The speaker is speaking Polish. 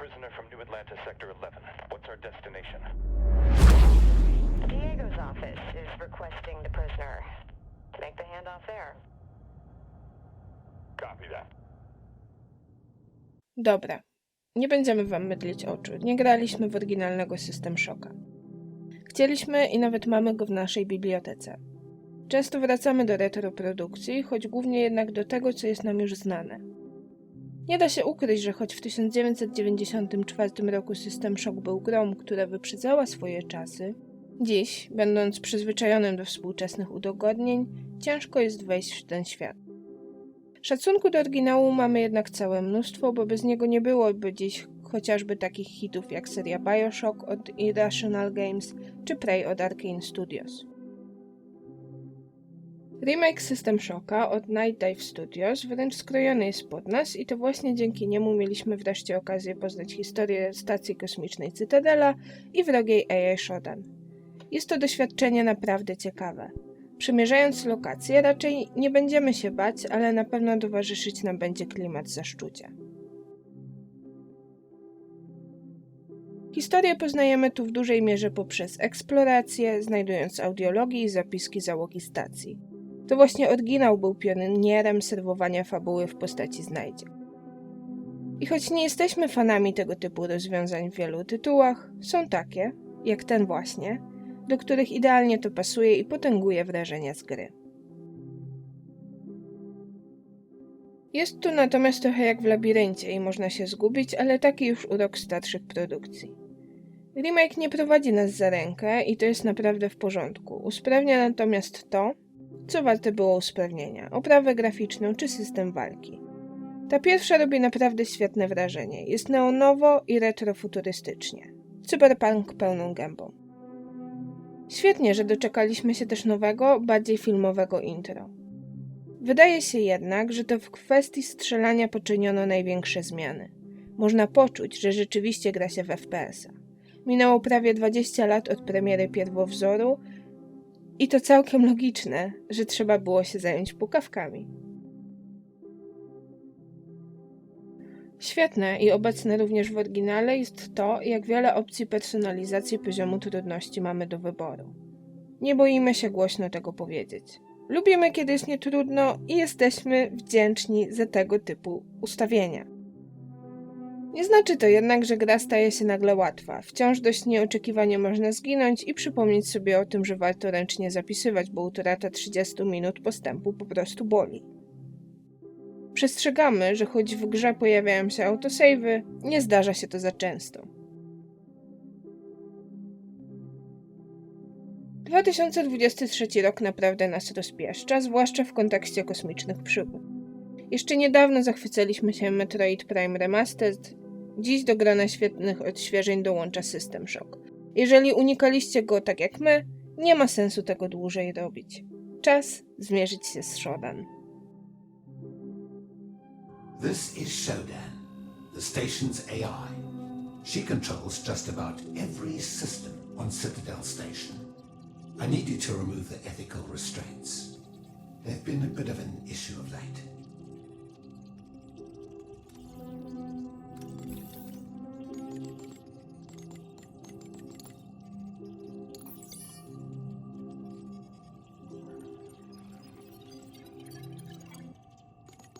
prisoner from New Atlanta Sector 11. What's our destination? Diego's office is requesting the prisoner. Make the handoff there. Copy that. Dobra. Nie będziemy wam mydlić oczu. Nie graliśmy w oryginalnego System Shocka. Chcieliśmy i nawet mamy go w naszej bibliotece. Często wracamy do retro produkcji, choć głównie jednak do tego, co jest nam już znane. Nie da się ukryć, że choć w 1994 roku System Shock był grą, która wyprzedzała swoje czasy, dziś, będąc przyzwyczajonym do współczesnych udogodnień, ciężko jest wejść w ten świat. Szacunku do oryginału mamy jednak całe mnóstwo, bo bez niego nie byłoby dziś chociażby takich hitów jak seria Bioshock od Irrational Games czy Prey od Arkane Studios. Remake System Shocka od Night Dive Studios wręcz skrojony jest pod nas i to właśnie dzięki niemu mieliśmy wreszcie okazję poznać historię stacji kosmicznej Cytadela i wrogiej AI Shodan. Jest to doświadczenie naprawdę ciekawe. Przemierzając lokacje, raczej nie będziemy się bać, ale na pewno towarzyszyć nam będzie klimat zaszczucia. Historię poznajemy tu w dużej mierze poprzez eksplorację, znajdując audiologii i zapiski załogi stacji. To właśnie oryginał był pionierem serwowania fabuły w postaci znajdziek. I choć nie jesteśmy fanami tego typu rozwiązań w wielu tytułach, są takie, jak ten właśnie, do których idealnie to pasuje i potęguje wrażenia z gry. Jest tu natomiast trochę jak w labiryncie i można się zgubić, ale taki już urok starszych produkcji. Remake nie prowadzi nas za rękę i to jest naprawdę w porządku. Usprawnia natomiast to, co warte było usprawnienia oprawę graficzną czy system walki. Ta pierwsza robi naprawdę świetne wrażenie. Jest neonowo i retrofuturystycznie. Cyberpunk pełną gębą. Świetnie, że doczekaliśmy się też nowego, bardziej filmowego intro. Wydaje się jednak, że to w kwestii strzelania poczyniono największe zmiany. Można poczuć, że rzeczywiście gra się w FPS-a. Minęło prawie 20 lat od premiery pierwowzoru i to całkiem logiczne, że trzeba było się zająć pukawkami. Świetne i obecne również w oryginale jest to, jak wiele opcji personalizacji poziomu trudności mamy do wyboru. Nie boimy się głośno tego powiedzieć. Lubimy, kiedy jest nietrudno i jesteśmy wdzięczni za tego typu ustawienia. Nie znaczy to jednak, że gra staje się nagle łatwa. Wciąż dość nieoczekiwanie można zginąć i przypomnieć sobie o tym, że warto ręcznie zapisywać, bo utrata 30 minut postępu po prostu boli. Przestrzegamy, że choć w grze pojawiają się autosave'y, nie zdarza się to za często. 2023 rok naprawdę nas rozpieszcza, zwłaszcza w kontekście kosmicznych przygód. Jeszcze niedawno zachwycaliśmy się Metroid Prime Remastered, dziś do grana świetnych odświeżeń dołącza System Shock. Jeżeli unikaliście go tak jak my, nie ma sensu tego dłużej robić. Czas zmierzyć się z Shodan. This is Shodan, the station's AI. She controls just about every system on Citadel Station. I need you to remove the ethical restraints. They've been a bit of an issue of late.